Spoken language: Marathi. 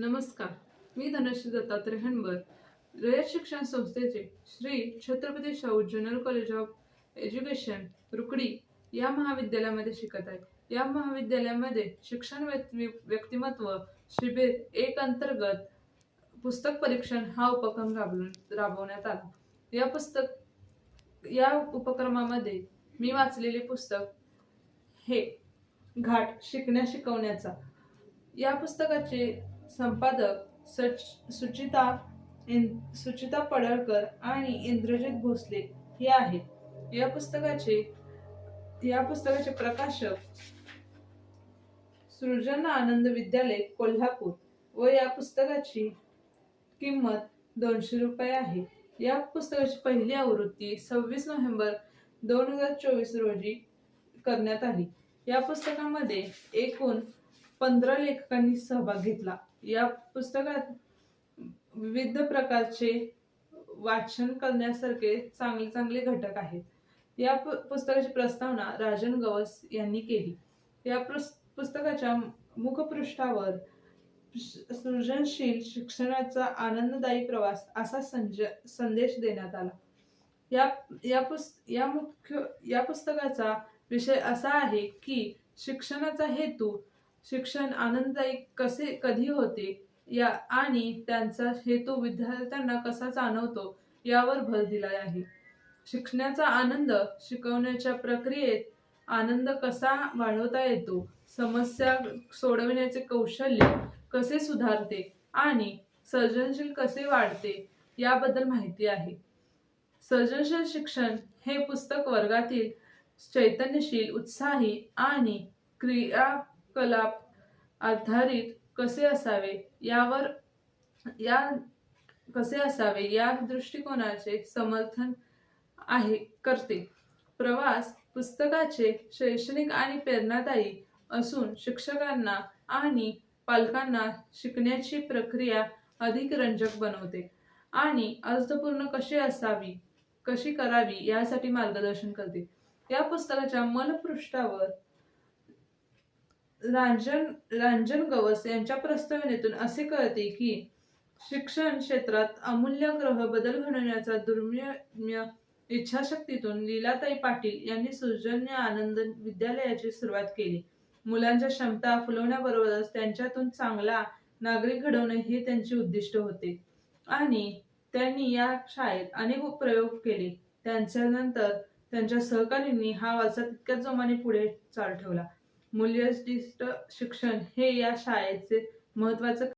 नमस्कार. मी धनश्री दत्तात्रय हनबर रयत शिक्षण संस्थेचे Shri Chhatrapati Shahu general college of education Rukdi या महाविद्यालयामध्ये शिकत आहे. या महाविद्यालयामध्ये शिक्षण व्यक्तिमत्व शिबिर एक अंतर्गत पुस्तक परीक्षण हा उपक्रम राबवून राबवण्यात आला. या पुस्तक या उपक्रमामध्ये मी वाचलेले पुस्तक हे घाट शिकण्या शिकवण्याचा. या पुस्तकाचे संपादक सच सुचिता इन सुचिता पडळकर आणि इंद्रजित भोसले हे आहेत. या पुस्तकाचे या पुस्तकाचे प्रकाशक सृजन आनंद विद्यालय कोल्हापूर. व या पुस्तकाची किंमत दोनशे रुपये आहे. या पुस्तकाची पहिली आवृत्ती सव्वीस नोव्हेंबर दोन हजार चोवीस रोजी करण्यात आली. या पुस्तकामध्ये एकूण पंधरा लेखकांनी सहभाग घेतला. या पुस्तकात विविध प्रकारचे वाचन करण्यासारखे चांगले चांगले घटक आहेत. या पुस्तकाची प्रस्तावना राजन गवस यांनी केली. या पुस्तकाच्या मुखपृष्ठावर सृजनशील शिक्षणाचा आनंददायी प्रवास असा संज संदेश देण्यात आला. या या पुस या मुख्य या पुस्तकाचा विषय असा आहे की शिक्षणाचा हेतू शिक्षण आनंददायी कसे कधी होते? या आणि त्यांचा हेतू विद्यार्थ्यांना कसा जाणवतो? यावर भर दिला आहे. शिक्षणाचा आनंद शिकवण्याच्या प्रक्रियेत आनंद कसा वाढवता येतो? समस्या सोडवण्याचे कौशल्य कसे सुधारते? आणि सर्जनशील कसे वाढते? याबद्दल माहिती आहे. सर्जनशील शिक्षण हे पुस्तक वर्गातील चैतन्यशील उत्साही आणि क्रिया कलाप आधारित कसे असावे? यावर या कसे असावे? या दृष्टिकोनाचे समर्थन आहे करते. प्रवास पुस्तकाचे शैक्षणिक आणि प्रेरणादायी असून शिक्षकांना आणि पालकांना शिकण्याची प्रक्रिया अधिक रंजक बनवते. आणि अर्थपूर्ण कशी असावी कशी करावी यासाठी मार्गदर्शन करते. या पुस्तकाच्या मनपृष्ठावर रांजन रांजन गवस यांच्या प्रस्तावनेतून असे कळते की शिक्षण क्षेत्रात अमूल्य ग्रह बदल घडवण्याचा दुर्मिळ इच्छाशक्तीतून लीलाताई पाटील यांनी सुजन्य आनंद विद्यालयाची सुरुवात केली. मुलांच्या क्षमता फुलवण्याबरोबरच त्यांच्यातून चांगला नागरिक घडवणे हे त्यांचे उद्दिष्ट होते. आणि त्यांनी या शाळेत अनेक प्रयोग केले. त्यांच्यानंतर त्यांच्या सहकारींनी हा वारसा तितक्याच जोमाने पुढे चाल ठेवला. मूल्यनिष्ठ शिक्षण हे या शाळेचे महत्वाचं